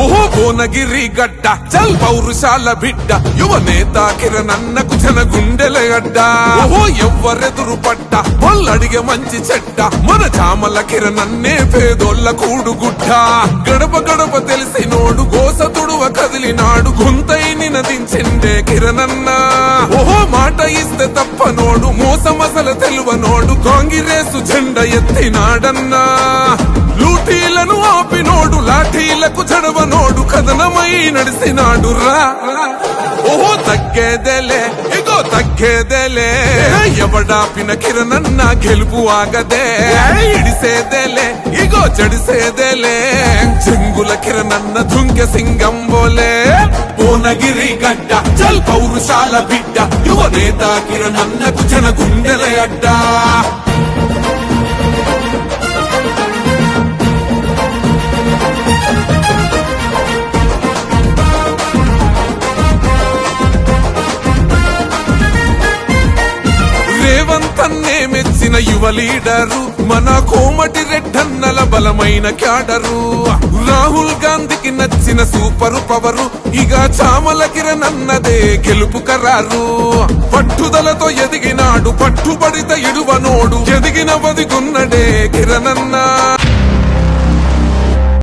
ఓహో భువనగిరి గడ్డ చల్ పౌరుషాల బిడ్డ యువ నేత కిరణన్నకు జన గుండెల గడ్డ ఓహో ఎవ్వరెదురు పట్ట వాళ్ళడిగే మంచి చెడ్డ మన చామల కిరణన్నే పేదోళ్ళ కూడుగుడ్డ. గడప గడప తెలిసి నోడు గోస తుడువ కదిలినాడు గుంతై నినదించిండే కిరణన్న. ఓహో మాట ఇస్తే తప్ప నోడు మోసమసల తెలువ నోడు కాంగిరేసు జెండ ఎత్తినాడన్నా లూటీలను ఆపినోడు లాఠీలకు చడవనోడు కథనమై నడిసినాడు రా ఓహో తగ్గేదేలే ఇగో తగ్గేదేలే. ఎవడాపిన కిరణన్న గెలుపు ఆగదే. ఇడిసేదేలే ఇగో చెడిసేదేలే. చెంగుల కిరణన్న దుంగ సింగం బోలే. భువనగిరి గడ్డ చల్ పౌరుషాల బిడ్డ. యువ నేత కిరణన్నకు జన గుండెల అడ్డా. రేవంత్ మెచ్చిన యువ లీడరు మన కోమటి రెడ్డన్నల బలమైన క్యాడరు. రాహుల్ గాంధీకి నచ్చిన సూపరు పవరు ఇక చామల కిరణ్ అన్నదే గెలుపు కరారు పట్టుదలతో ఎదిగినాడు పట్టుబడిత ఇడువనోడు ఎదిగిన బదిగున్నడే కిరణన్నా.